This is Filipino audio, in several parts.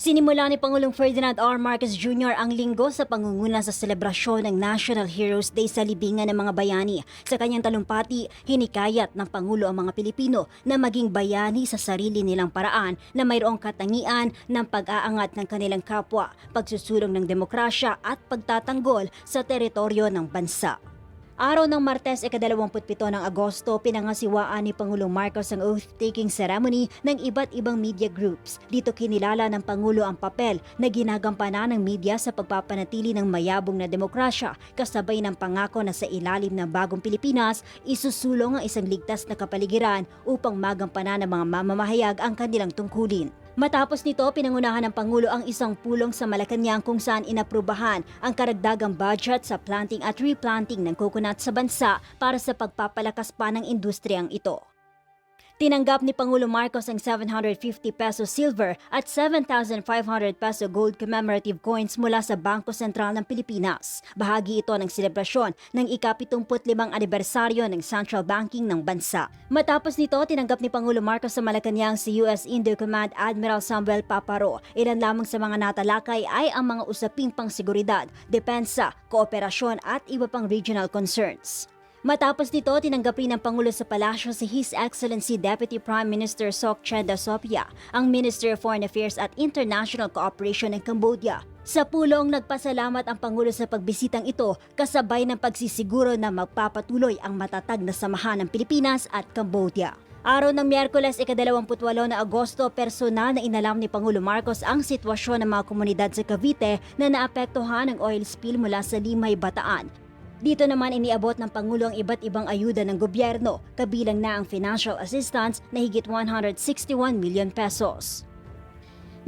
Sinimula ni Pangulong Ferdinand R. Marcos Jr. ang linggo sa pangunguna sa selebrasyon ng National Heroes Day sa libingan ng mga bayani. Sa kanyang talumpati, hinikayat ng Pangulo ang mga Pilipino na maging bayani sa sarili nilang paraan na mayroong katangian ng pag-aangat ng kanilang kapwa, pagsusulong ng demokrasya at pagtatanggol sa teritoryo ng bansa. Araw ng Martes, ika-27 ng Agosto, pinangasiwaan ni Pangulong Marcos ang oath-taking ceremony ng iba't ibang media groups. Dito kinilala ng Pangulo ang papel na ginagampanan ng media sa pagpapanatili ng mayabong na demokrasya, kasabay ng pangako na sa ilalim ng bagong Pilipinas, isusulong ang isang ligtas na kapaligiran upang magampanan ng mga mamamahayag ang kanilang tungkulin. Matapos nito, pinangunahan ng Pangulo ang isang pulong sa Malacanang kung saan inaprubahan ang karagdagang budget sa planting at replanting ng coconut sa bansa para sa pagpapalakas pa ng industriyang ito. Tinanggap ni Pangulo Marcos ang 750 peso silver at 7,500 peso gold commemorative coins mula sa Bangko Sentral ng Pilipinas. Bahagi ito ng selebrasyon ng ika-75 anibersaryo ng central banking ng bansa. Matapos nito, tinanggap ni Pangulo Marcos sa Malacanang si US Indo Command Admiral Samuel Paparo. Ilan lamang sa mga natalakay ay ang mga usaping pangseguridad, depensa, kooperasyon at iba pang regional concerns. Matapos nito, tinanggap rin ng Pangulo sa palasyo si His Excellency Deputy Prime Minister Sok Chenda Sopia, ang Minister of Foreign Affairs at International Cooperation ng Cambodia. Sa pulong, nagpasalamat ang Pangulo sa pagbisitang ito kasabay ng pagsisiguro na magpapatuloy ang matatag na samahan ng Pilipinas at Cambodia. Araw ng Miyerkules, ika-28 na Agosto, personal na inalam ni Pangulo Marcos ang sitwasyon ng mga komunidad sa Cavite na naapektuhan ng oil spill mula sa Limay, Bataan. Dito naman iniabot ng Pangulo ang iba't ibang ayuda ng gobyerno, kabilang na ang financial assistance na higit 161 million pesos.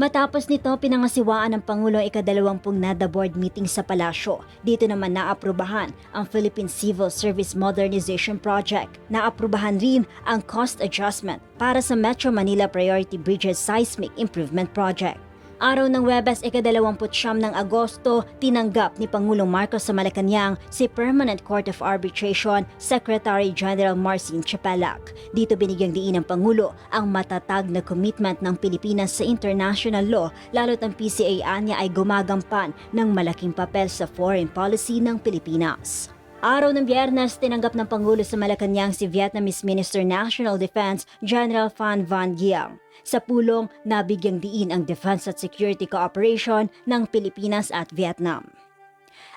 Matapos nito, pinangasiwaan ng Pangulo ang ikadalawampung NADA board meeting sa palasyo. Dito naman naaprubahan ang Philippine Civil Service Modernization Project. Naaprubahan rin ang cost adjustment para sa Metro Manila Priority Bridges Seismic Improvement Project. Araw ng Webes, ika-29 ng Agosto, tinanggap ni Pangulong Marcos sa Malacanang si Permanent Court of Arbitration Secretary General Marcin Chapelac. Dito binigyang diin ng Pangulo ang matatag na commitment ng Pilipinas sa international law lalo't ang PCA niya ay gumagampan ng malaking papel sa foreign policy ng Pilipinas. Araw ng Biyernes, tinanggap ng Pangulo sa Malacanang si Vietnamese Minister National Defense General Phan Van Giang. Sa pulong, nabigyang diin ang defense at security cooperation ng Pilipinas at Vietnam.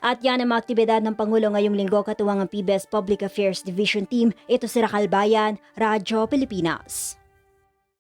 At yan ang mga aktibidad ng Pangulo ngayong linggo katuwang ang PBS Public Affairs Division Team. Ito si Rakal Bayan, Radyo Pilipinas.